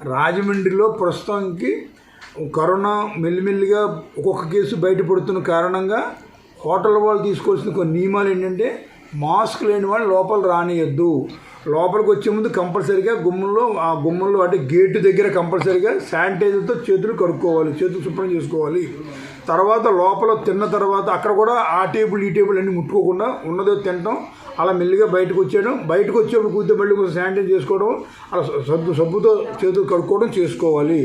రాజమండ్రిలో ప్రస్తుతానికి కరోనా మెల్లిమెల్లిగా ఒక్కొక్క కేసు బయటపడుతున్న కారణంగా హోటల్ వాళ్ళు తీసుకోవాల్సిన కొన్ని నియమాలు ఏంటంటే మాస్క్ లేని వాళ్ళు లోపల రానియద్దు. లోపలికి వచ్చే ముందు కంపల్సరీగా గుమ్మంలో ఆ గుమ్మంలో అంటే గేటు దగ్గర కంపల్సరీగా శానిటైజర్తో చేతులు కడుక్కోవాలి చేతులు శుభ్రం చేసుకోవాలి. తర్వాత లోపల తిన్న తర్వాత అక్కడ కూడా ఆ టేబుల్ ఈ టేబుల్ అన్ని ముట్టుకోకుండా ఉన్నదో తినటం అలా మెల్లిగా బయటకు వచ్చేయడం బయటకు వచ్చేప్పుడు కూర్చో మళ్ళీ కొంచెం శానిటైజ్ చేసుకోవడం అలా సబ్బు సబ్బుతో చేతులు కడుక్కోవడం చేసుకోవాలి.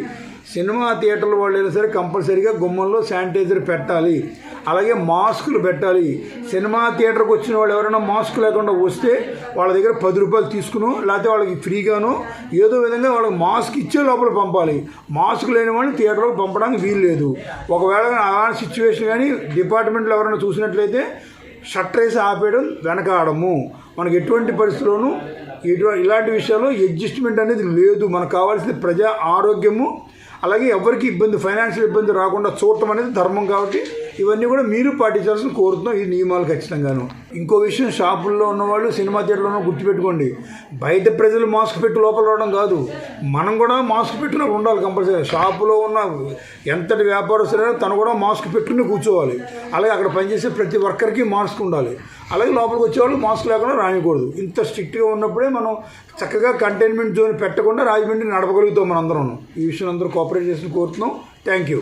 సినిమా థియేటర్లు వాళ్ళు అయినా సరే కంపల్సరీగా గుమ్మంలో శానిటైజర్ పెట్టాలి. అలాగే మాస్కులు పెట్టాలి. సినిమా థియేటర్కి వచ్చిన వాళ్ళు ఎవరైనా మాస్క్ లేకుండా వస్తే వాళ్ళ దగ్గర పది రూపాయలు తీసుకును లేకపోతే వాళ్ళకి ఫ్రీగాను. ఏదో విధంగా వాళ్ళకి మాస్క్ ఇచ్చే లోపల పంపాలి. మాస్క్ లేని వాళ్ళని థియేటర్కి పంపడానికి వీలు లేదు. ఒకవేళ అలాంటి సిచ్యువేషన్ కానీ డిపార్ట్మెంట్లో ఎవరైనా చూసినట్లయితే షట్టర్ వేసి ఆపేయడం వెనకాడము. మనకు ఎటువంటి పరిస్థితుల్లోనూ ఇటు ఇలాంటి విషయాల్లో అడ్జస్ట్మెంట్ అనేది లేదు. మనకు కావాల్సింది ప్రజా ఆరోగ్యము అలాగే ఎవరికి ఇబ్బంది ఫైనాన్షియల్ ఇబ్బంది రాకుండా చూడటం అనేది ధర్మం కాబట్టి ఇవన్నీ కూడా మీరు పాటించాల్సిన కోరుతున్నాం ఈ నియమాలు ఖచ్చితంగాను. ఇంకో విషయం షాపుల్లో ఉన్నవాళ్ళు సినిమా థియేటర్లో ఉన్న గుర్తుపెట్టుకోండి. బయట ప్రజలు మాస్క్ పెట్టి లోపల రావడం కాదు. మనం కూడా మాస్క్ పెట్టుకుని ఉండాలి కంపల్సరీ. షాపులో ఉన్న ఎంతటి వ్యాపారస్తులైనా తను కూడా మాస్క్ పెట్టుకుని కూర్చోవాలి. అలాగే అక్కడ పనిచేసే ప్రతి వర్కర్కి మాస్క్ ఉండాలి. అలాగే లోపలికి వచ్చేవాళ్ళు మాస్క్ లేకుండా రానికూడదు. ఇంత స్ట్రిక్ట్గా ఉన్నప్పుడే మనం చక్కగా కంటైన్మెంట్ జోన్ పెట్టకుండా రాజమండ్రి నడపగలుగుతాం మన అందరం ఈ విషయం అందరూ కోఆపరేట్ చేసి కోరుతున్నాం. Thank you.